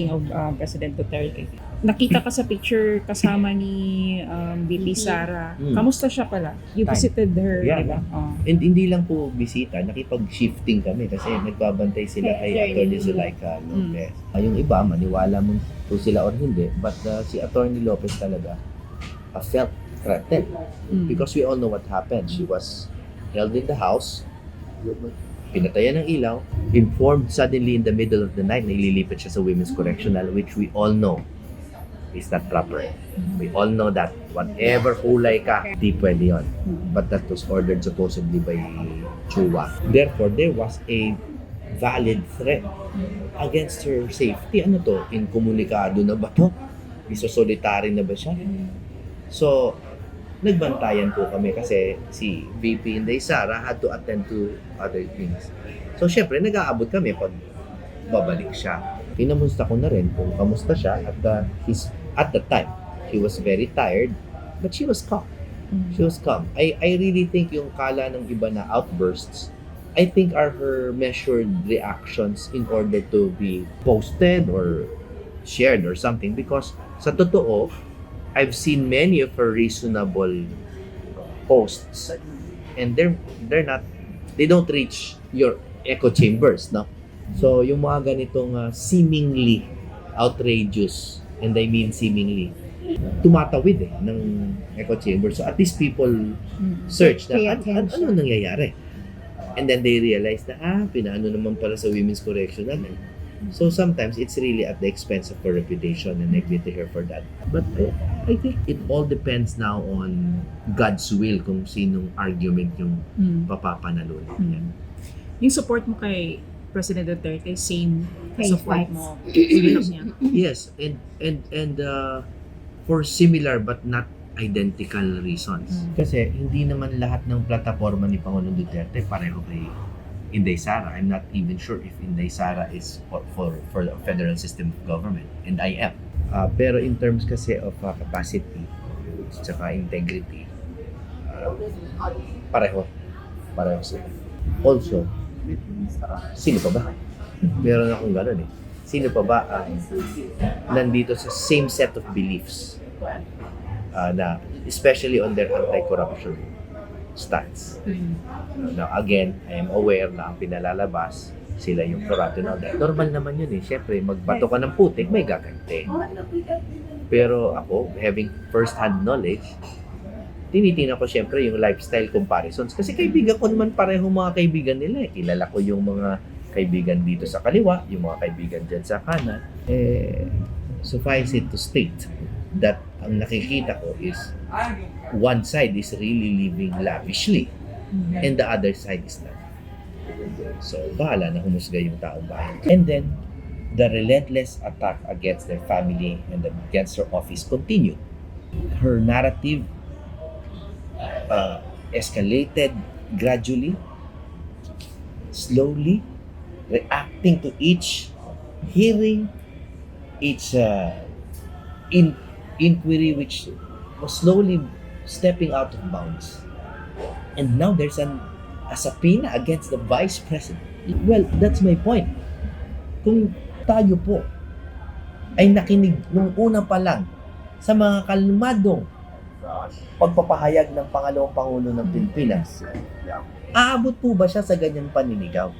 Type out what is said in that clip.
speaking of uh, President Duterte, nakita ka sa picture kasama ni um, VP Sara. Mm. Kamusta siya pala? You Time. visited her, Yeah. di ba? Oh. And hindi lang po bisita, nakipag-shifting kami kasi nagbabantay sila kay Attorney. Zuleika Lopez. Ah, yung iba, maniwala mo po sila or hindi, but uh, si Attorney Lopez talaga uh, felt threatened Mm. because we all know what happened. She was held in the house, pinatayan ng ilaw, informed suddenly in the middle of the night na ililipat siya sa Women's Correctional, which we all know is not proper. We all know that whatever kulay ka, di pwede yun. But that was ordered supposedly by Chua. Therefore, there was a valid threat against her safety. Ano to? Inkomunikado na ba to? Isosolitary na ba siya? So, nagbantayan po kami kasi si VP Inday Sara had to attend to other things. So, syempre, nag-aabot kami pag babalik siya. Kinamusta ko na rin kung kamusta siya at the, his, at the time. He was very tired, but she was calm. Mm. She was calm. I, I really think yung kala ng iba na outbursts, I think are her measured reactions in order to be posted or shared or something because sa totoo, I've seen many of her reasonable posts and they're they're not they don't reach your echo chambers, no? So, yung mga ganitong uh, seemingly outrageous, and I mean seemingly, tumatawid eh, ng echo chamber. So, at least people Mm. search na Pay "An- an- attention." ano nangyayari. And then they realize na, ah, pinaano naman para sa women's correctional. Eh. So sometimes it's really at the expense of her reputation and I pity her for that. But I, I think it all depends now on God's will kung sinong argument yung Mm. papapanalo. Mm. Yung support mo kay President Duterte, same Kay support Vice. mo niya. Yes, and and and uh, for similar but not identical reasons. Mm. Kasi hindi naman lahat ng plataforma ni Pangulong Duterte pareho kay Inday Sara. I'm not even sure if Inday Sara is for for, for the federal system of government and I am. Uh, pero in terms kasi of uh, capacity tsaka integrity, uh, pareho. Pareho sila. Also, sino pa ba? Meron akong gano'n eh. Sino pa ba ang nandito sa same set of beliefs uh, na especially on their anti-corruption stance. Mm. Now, again, I am aware na ang pinalalabas sila yung that. Normal naman yun eh. Siyempre, magbato ka ng putik, may gaganti. Pero ako, having first-hand knowledge, tinitingnan ko siyempre yung lifestyle comparisons. Kasi kaibigan ko naman pareho mga kaibigan nila eh. Kilala ko yung mga kaibigan dito sa kaliwa, yung mga kaibigan dyan sa kanan. Eh, suffice it to state that ang nakikita ko is one side is really living lavishly Mm. and the other side is not. So, bahala na humusga yung taong bayan. And then, the relentless attack against their family and against her office continued. Her narrative uh, escalated gradually, slowly, reacting to each hearing, each uh, in, inquiry which was slowly stepping out of bounds. And now there's an a subpoena against the vice president. Well, that's my point. Kung tayo po ay nakinig nung una pa lang sa mga kalmadong pagpapahayag ng pangalawang pangulo ng Pilipinas, aabot po ba siya sa ganyang paninigaw?